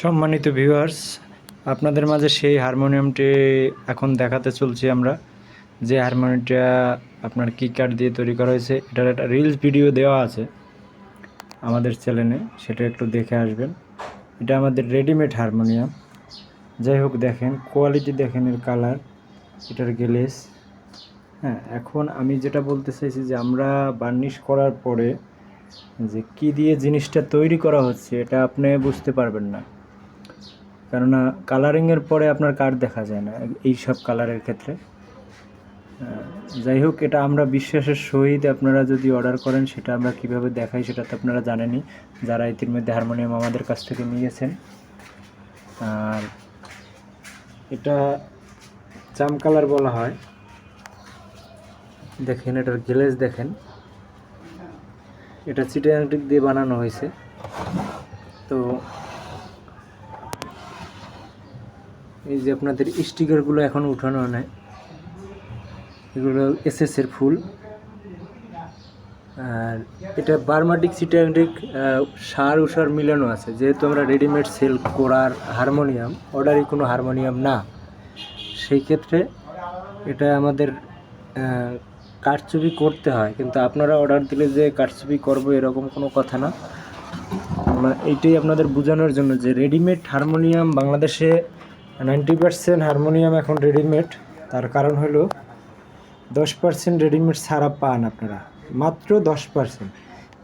সম্মানিত ভিউয়ার্স আপনাদের মাঝে সেই হারমোনিয়ামটি এখন দেখাতে চলছি আমরা। যে হারমোনিয়ামটা আপনার কি কার্ড দিয়ে তৈরি করা হয়েছে, এটার একটা রিলস ভিডিও দেওয়া আছে আমাদের চ্যানেলে সেটা একটু দেখে আসবেন। এটা আমাদের রেডিমেড হারমোনিয়াম যাই হোক, দেখেন কোয়ালিটি দেখেন এর কালার এটার গ্লেস হ্যাঁ এখন আমি যেটা বলতে চাইছি যে আমরা বার্নিশ করার পরে যে কি দিয়ে জিনিসটা তৈরি করা হচ্ছে, এটা আপনি বুঝতে পারবেন না। কেননা কালারিংয়ের পরে আপনার কার্ড দেখা যায় না, এই সব কালারের ক্ষেত্রে। যাই হোক, এটা আমরা বিশ্বাসের সহিত আপনারা যদি অর্ডার করেন, সেটা আমরা কীভাবে দেখাই সেটা তো আপনারা জানেনই। যারা ইতিমধ্যে হারমোনিয়াম আমাদের কাছ থেকে নিয়েছেন। আর এটা চাম কালার বলা হয়। দেখেন, এটার গ্লেজ দেখেন। এটা চিটাংটিক দিয়ে বানানো হয়েছে। তো এই যে আপনাদের স্টিকারগুলো এখন উঠানো নেয় এগুলো এসএস এর ফুল। আর এটা বার্মাটিক সিটাংটিক সার উষার মিলানো আছে। যেহেতু আমরা রেডিমেড সেল করার হারমোনিয়াম অর্ডারই কোনো হারমোনিয়াম না সেই ক্ষেত্রে এটা আমাদের আহ, কারচুপি করতে হয়। কিন্তু আপনারা অর্ডার দিলে যে কারচুপি করব এরকম কোনো কথা না। এইটাই আপনাদের বোঝানোর জন্য যে রেডিমেড হারমোনিয়াম বাংলাদেশে নাইনটি পার্সেন্ট হারমোনিয়াম এখন রেডিমেড। তার কারণ হলো দশ পার্সেন্ট রেডিমেড ছাড়া পান আপনারা। মাত্র দশ পার্সেন্ট।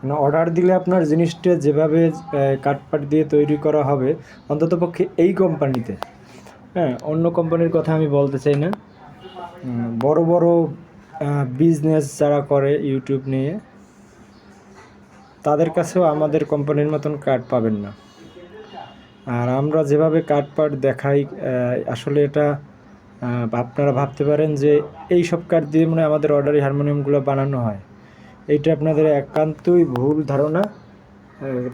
মানে অর্ডার দিলে আপনার জিনিসটা যেভাবে কাটপাট দিয়ে তৈরি করা হবে, অন্ততপক্ষে এই কোম্পানিতে হ্যাঁ অন্য কোম্পানির কথা আমি বলতে চাই না। বড় বড় বিজনেস যারা করে ইউটিউব নিয়ে, তাদের কাছেও আমাদের কোম্পানির মতন কার্ড পাবেন না। আর আমরা যেভাবে কার্ড পাট দেখাই আসলে এটা আপনারা ভাবতে পারেন যে এই সব কার্ড দিয়ে মানে আমাদের অর্ডারি হারমোনিয়ামগুলো বানানো হয়। এইটা আপনাদের একান্তই ভুল ধারণা।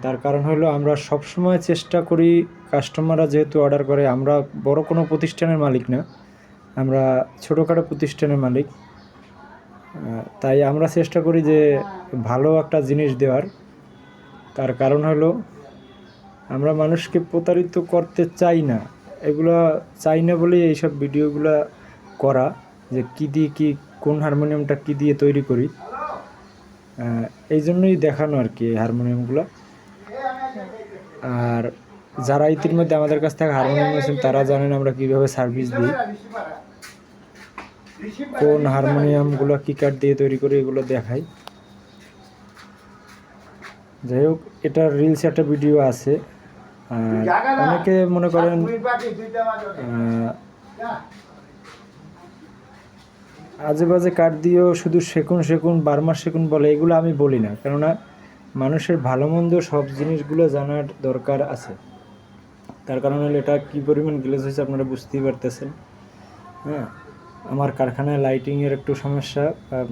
তার কারণ হলো আমরা সবসময় চেষ্টা করি কাস্টমাররা যেহেতু অর্ডার করে, আমরা বড় কোনো প্রতিষ্ঠানের মালিক না। আমরা ছোটোখাটো প্রতিষ্ঠানের মালিক। তাই আমরা চেষ্টা করি যে ভালো একটা জিনিস দেওয়ার। তার কারণ হলো আমরা মানুষকে প্রতারিত করতে চাই না। এগুলো চাই না বলেই এইসব ভিডিওগুলো করা, যে কী দিয়ে কি, কোন হারমোনিয়ামটা কী দিয়ে তৈরি করি। এই জন্যই দেখানো আর কি হারমোনিয়ামগুলো। আর যারা ইতিমধ্যে আমাদের কাছ থেকে হারমোনিয়াম নিয়েছেন তারা জানেন আমরা কীভাবে সার্ভিস দিই। কোন হারমোনিয়ামগুলো কী কাঠ দিয়ে তৈরি করি, এগুলো দেখাই। যাই হোক এটার রিলস একটা ভিডিও আছে। অনেকে মনে করেন আজে বাজে কাঠ দিয়েও শুধু সেকুন সেকুন বারমাস সেকুন বলে এগুলো আমি বলি না। কেননা মানুষের ভালো মন্দ সব জিনিসগুলো জানার দরকার আছে। তার কারণ হলো এটা কী পরিমাণ গ্লেজ হয়েছে আপনারা বুঝতেই পারতেছেন। হ্যাঁ আমার কারখানায় লাইটিংয়ের একটু সমস্যা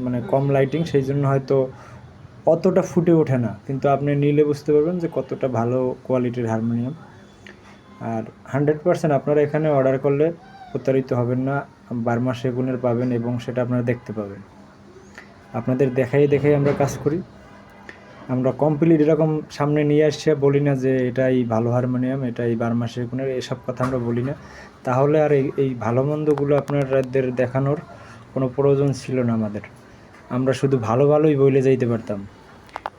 মানে কম লাইটিং সেই জন্য হয়তো অতটা ফুটে ওঠে না। কিন্তু আপনি নিলে বুঝতে পারবেন যে কতটা ভালো কোয়ালিটির হারমোনিয়াম। আর হান্ড্রেড পার্সেন্ট আপনারা এখানে অর্ডার করলে প্রতারিত হবেন না, বারমা সেগুনের পাবেন এবং সেটা আপনারা দেখতে পাবেন। আপনাদের দেখাই দেখাই আমরা কাজ করি। আমরা কমপ্লিট এরকম সামনে নিয়ে আসছে বলি না যে এটাই ভালো হারমোনিয়াম, এটাই বারমা সেগুনের, এসব কথা আমরা বলি না। তাহলে আর এই এই ভালো মন্দগুলো আপনাদের দেখানোর কোনো প্রয়োজন ছিল না আমাদের। আমরা শুধু ভালো ভালোই বইলে যাইতে পারতাম।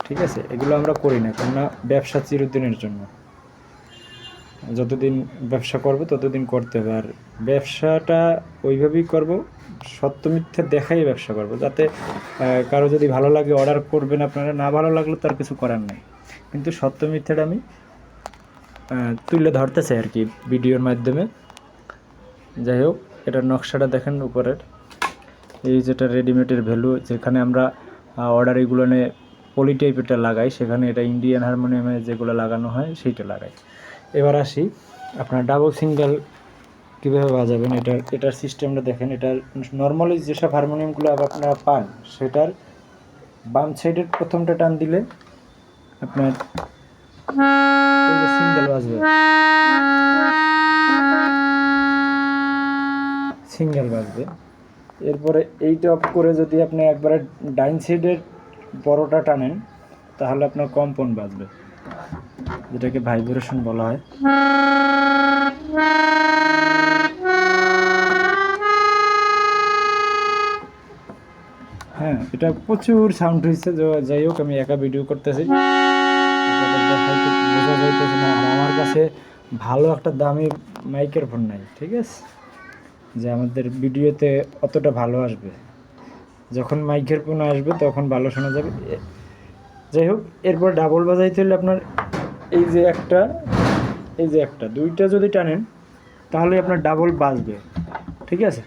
ঠিক আছে? এগুলো আমরা করি না, কেননা ব্যবসা চিরদিনের জন্য। যতদিন ব্যবসা করব, ততদিন করতে হবে। আর ব্যবসাটা ওইভাবেই করব, সত্য মিথ্যে দেখাই ব্যবসা করব, যাতে কারও যদি ভালো লাগে অর্ডার করবেন আপনারা, না ভালো লাগলে তার কিছু করার নেই। কিন্তু সত্য মিথ্যাটা আমি তুলে ধরতে চাই আর কি ভিডিওর মাধ্যমে। যাই হোক, এটার নকশাটা দেখেন উপরের। এই যেটা রেডিমেডের ভ্যালু, যেখানে আমরা অর্ডার এগুলো নিয়ে পলি টাইপেরটা লাগাই, সেখানে এটা ইন্ডিয়ান হারমোনিয়ামে যেগুলো লাগানো হয়, সেইটা লাগাই। এবার আসি, আপনার ডাবল সিঙ্গেল কীভাবে বাজাবেন? এটার এটার সিস্টেমটা দেখেন, এটার নর্মালি যেসব হারমোনিয়ামগুলো আপনারা পান, সেটার বাম সাইডের প্রথমটা টান দিলে আপনার সিঙ্গেল বাজবে। সিঙ্গেল বাজবে। এরপরে এইটা অফ করে যদি আপনি একবারে ডাইন সাইডের বড়টা টানেন, তাহলে আপনার কম্পন বাজবে। যেটাকে ভাইব্রেশন বলা হয়। হ্যাঁ এটা প্রচুর সাউন্ড হয়েছে যাই হোক, আমি একা ভিডিও করতেছি। বোঝা যাইতেছে না আমার কাছে ভালো একটা দামি মাইকের ফোন নাই, ঠিক আছে? যে আমাদের ভিডিওতে অতটা ভালো আসবে। যখন মাইকের ফোন আসবে, তখন ভালো শোনা যাবে। যাই হোক, এরপর ডাবল বাজাইতে হলে আপনার এই যে একটা, এই যে একটা, দুইটা যদি টানেন, তাহলে আপনার ডাবল বাজবে। ঠিক আছে?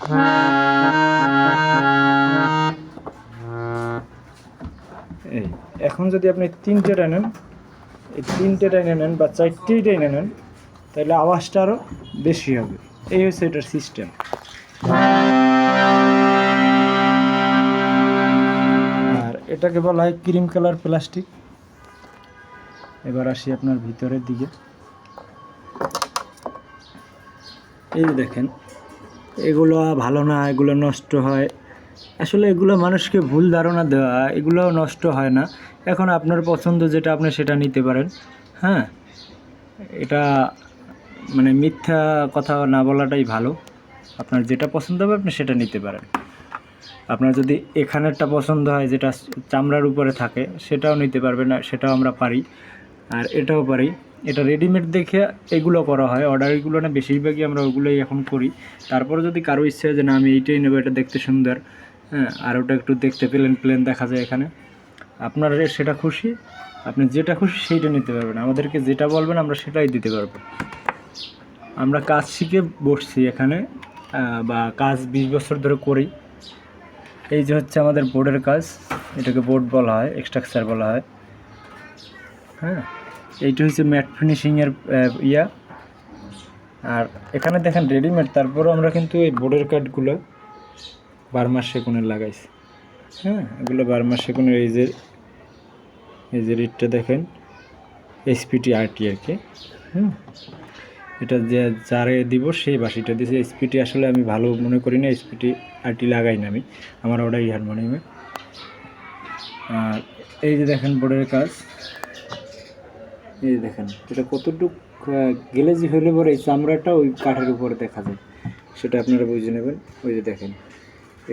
এই, এখন যদি আপনি তিনটে টানেন, এই তিনটে টাইনে নেন বা চারটেই টাইনে নেন, তাহলে আওয়াজটা আরও বেশি হবে। এই হচ্ছে এটার সিস্টেম আর এটাকে বলা হয় ক্রিম কালার প্লাস্টিক। এবার আসি আপনার ভিতরের দিকে। এই যে দেখেন, এগুলো ভালো না, এগুলো নষ্ট হয়। আসলে এগুলো মানুষকে ভুল ধারণা দেওয়া এগুলো নষ্ট হয় না। এখন আপনার পছন্দ যেটা, আপনি সেটা নিতে পারেন। হ্যাঁ এটা মানে মিথ্যা কথা না বলাটাই ভালো। আপনার যেটা পছন্দ হবে আপনি সেটা নিতে পারেন। আপনার যদি এখানেরটা পছন্দ হয়, যেটা চামড়ার উপরে থাকে, সেটাও নিতে পারবেন সেটাও আমরা পারি, আর এটাও পারি। এটা রেডিমেড দেখে এগুলো করা হয়। অর্ডারগুলো না, বেশিরভাগই আমরা ওগুলোই এখন করি। তারপরে যদি কারও ইচ্ছে হয় যে, না, আমি এইটাই নেব, এটা দেখতে সুন্দর। হ্যাঁ আর ওটা একটু দেখতে প্লেন প্লেন দেখা যায় এখানে। আপনার সেটা খুশি, আপনি যেটা খুশি সেইটা নিতে পারবেন। আমাদেরকে যেটা বলবেন, আমরা সেটাই দিতে পারব। আমরা কাজ শিখে বসছি এখানে। বা কাজ বিশ বছর ধরে করি। এই যে হচ্ছে আমাদের বোর্ডের কাজ, এটাকে বোর্ড বলা হয় এক্সট্রাকচার বলা হয়। হ্যাঁ এইটা হচ্ছে ম্যাট ফিনিশিংয়ের ইয়া। আর এখানে দেখেন রেডিমেড তারপরেও আমরা কিন্তু এই বোর্ডের কাঠগুলো বারমাস সেগুনের লাগাইছি। হ্যাঁ এগুলো বারমাস সেগুনের এই যে এই যে রিটটা দেখেন এসপিটি আরটি আর কি। হুম এটা যে যারে দিব সেই বাসিটা দিয়েছে এসপিটি আসলে আমি ভালো মনে করি না স্পিটি আরটি লাগাই না আমি, আমার অর্ডারই হারমোনিয়ামে। আর এই যে দেখেন বোর্ডের কাজ, এই যে দেখেন এটা কতটুক গেলেজি হলে পরে এই চামড়াটা ওই কাঠের উপরে দেখা যায়, সেটা আপনারা বুঝে নেবেন। ওই যে দেখেন,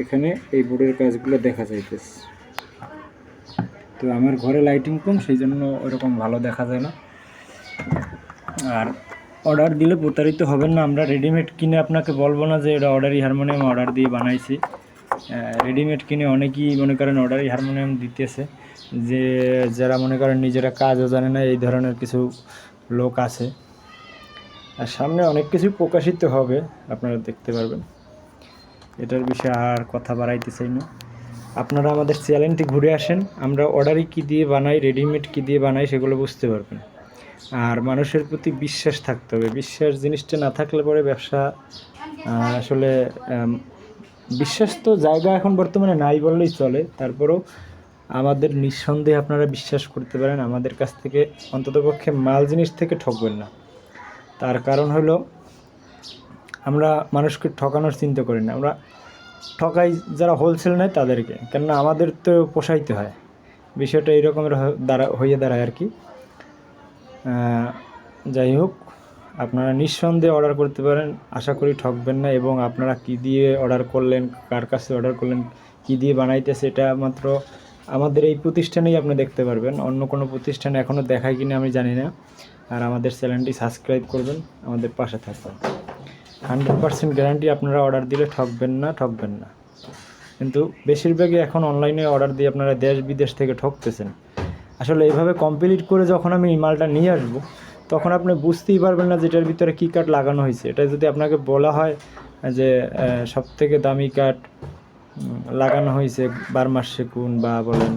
এখানে এই বোর্ডের কাজগুলো দেখা যাইতেছে। তো আমার ঘরে লাইটিং কম সেই জন্য ওরকম ভালো দেখা যায় না। আর অর্ডার দিলে প্রতারিত হবেন না। আমরা রেডিমেড কিনে আপনাকে বলব না যে এটা অর্ডারই হারমোনিয়াম অর্ডার দিয়ে বানাইছি। রেডিমেড কিনে অনেকেই মনে করেন অর্ডারই হারমোনিয়াম দিতেছে। যে, যারা মনে করেন নিজেরা কাজও জানে না, এই ধরনের কিছু লোক আছে। আর সামনে অনেক কিছু প্রকাশিত হবে, আপনারা দেখতে পারবেন। এটার বিষয়ে আর কথা বাড়াইতে চাই না। আপনারা আমাদের চ্যানেলটি ঘুরে আসেন। আমরা অর্ডারই কী দিয়ে বানাই রেডিমেড কী দিয়ে বানাই, সেগুলো বুঝতে পারবেন। আর মানুষের প্রতি বিশ্বাস থাকতে হবে। বিশ্বাস জিনিসটা না থাকলে পরে ব্যবসা আসলে বিশ্বাস তো জায়গা এখন বর্তমানে নাই বললেই চলে। তারপরেও আমাদের নিঃসন্দেহে আপনারা বিশ্বাস করতে পারেন, আমাদের কাছ থেকে অন্ততপক্ষে মাল জিনিস থেকে ঠকবেন না। তার কারণ হলো, আমরা মানুষকে ঠকানোর চিন্তা করি না। আমরা ঠকাই যারা হোলসেল নেয় তাদেরকে, কেননা আমাদের তো পোষাইতে হয়। বিষয়টা এইরকমের দাঁড়া হয়ে দাঁড়ায় আর কি। যাই হোক, আপনারা নিঃসন্দেহে অর্ডার করতে পারেন। আশা করি ঠকবেন না এবং আপনারা কি দিয়ে অর্ডার করলেন, কার কাছে অর্ডার করলেন, কি দিয়ে বানাইতেছে এটা মাত্র আমাদের এই প্রতিষ্ঠানেই আপনি দেখতে পারবেন। অন্য কোনো প্রতিষ্ঠানে এখনও দেখায় কিনা আমি জানি না। আর আমাদের চ্যানেলটি সাবস্ক্রাইব করবেন, আমাদের পাশে থাকবেন। হান্ড্রেড পার্সেন্ট গ্যারান্টি আপনারা অর্ডার দিলে ঠকবেন না ঠকবেন না। কিন্তু বেশিরভাগই এখন অনলাইনে অর্ডার দিয়ে আপনারা দেশ বিদেশ থেকে ঠকতেছেন। আসলে এভাবে কমপ্লিট করে যখন আমি মালটা নিয়ে আসব, তখন আপনি বুঝতেই পারবেন না যে এটার ভিতরে কী কাঠ লাগানো হয়েছে। এটা যদি আপনাকে বলা হয় যে সব থেকে দামি কাঠ লাগানো হয়েছে বারমাস সেগুন বা বলেন,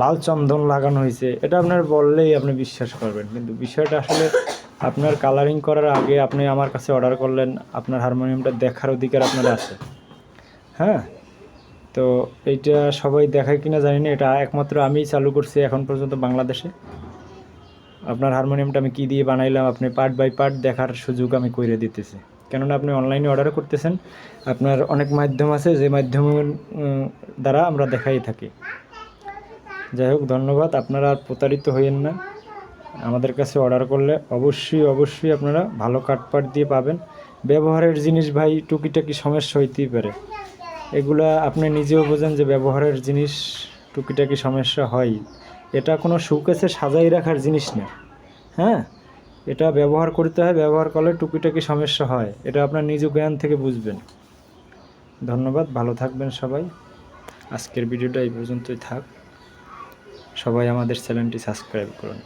লাল চন্দন লাগানো হয়েছে, এটা আপনার বললেই আপনি বিশ্বাস করবেন। কিন্তু বিষয়টা আসলে আপনার কালারিং করার আগে আপনি আমার কাছে অর্ডার করলেন, আপনার হারমোনিয়ামটা দেখার অধিকার আপনার আছে। হ্যাঁ? তো এইটা সবাই দেখায় কিনা জানি না এটা একমাত্র আমিই চালু করছি এখন পর্যন্ত বাংলাদেশে। আপনার হারমোনিয়ামটা আমি কী দিয়ে বানাইলাম আপনি পার্ট বাই পার্ট দেখার সুযোগ আমি করে দিতেছি। কেননা আপনি অনলাইনে অর্ডার করতেছেন আপনার অনেক মাধ্যম আছে যে মাধ্যমের উম, দ্বারা আমরা দেখাই থাকি। যাই হোক ধন্যবাদ আপনারা আর প্রতারিত হইয়েন না। আমাদের কাছে অর্ডার করলে অবশ্যই অবশ্যই আপনারা ভালো কাঠপাট দিয়ে পাবেন। ব্যবহারের জিনিস ভাই টুকিটাকি সমস্যা হইতেই পারে। এগুলা আপনি নিজেও বোঝেন যে ব্যবহারের জিনিস টুকিটাকি সমস্যা হয়। এটা কোনো শোকেসে সাজাই রাখার জিনিস না। হ্যাঁ? এটা ব্যবহার করতে হয়, ব্যবহার করলে টুকিটাকি সমস্যা হয়। এটা আপনার নিজ জ্ঞান থেকে বুঝবেন। ধন্যবাদ, ভালো থাকবেন সবাই। আজকের ভিডিওটা এই পর্যন্তই থাক। সবাই আমাদের চ্যানেলটি সাবস্ক্রাইব করুন।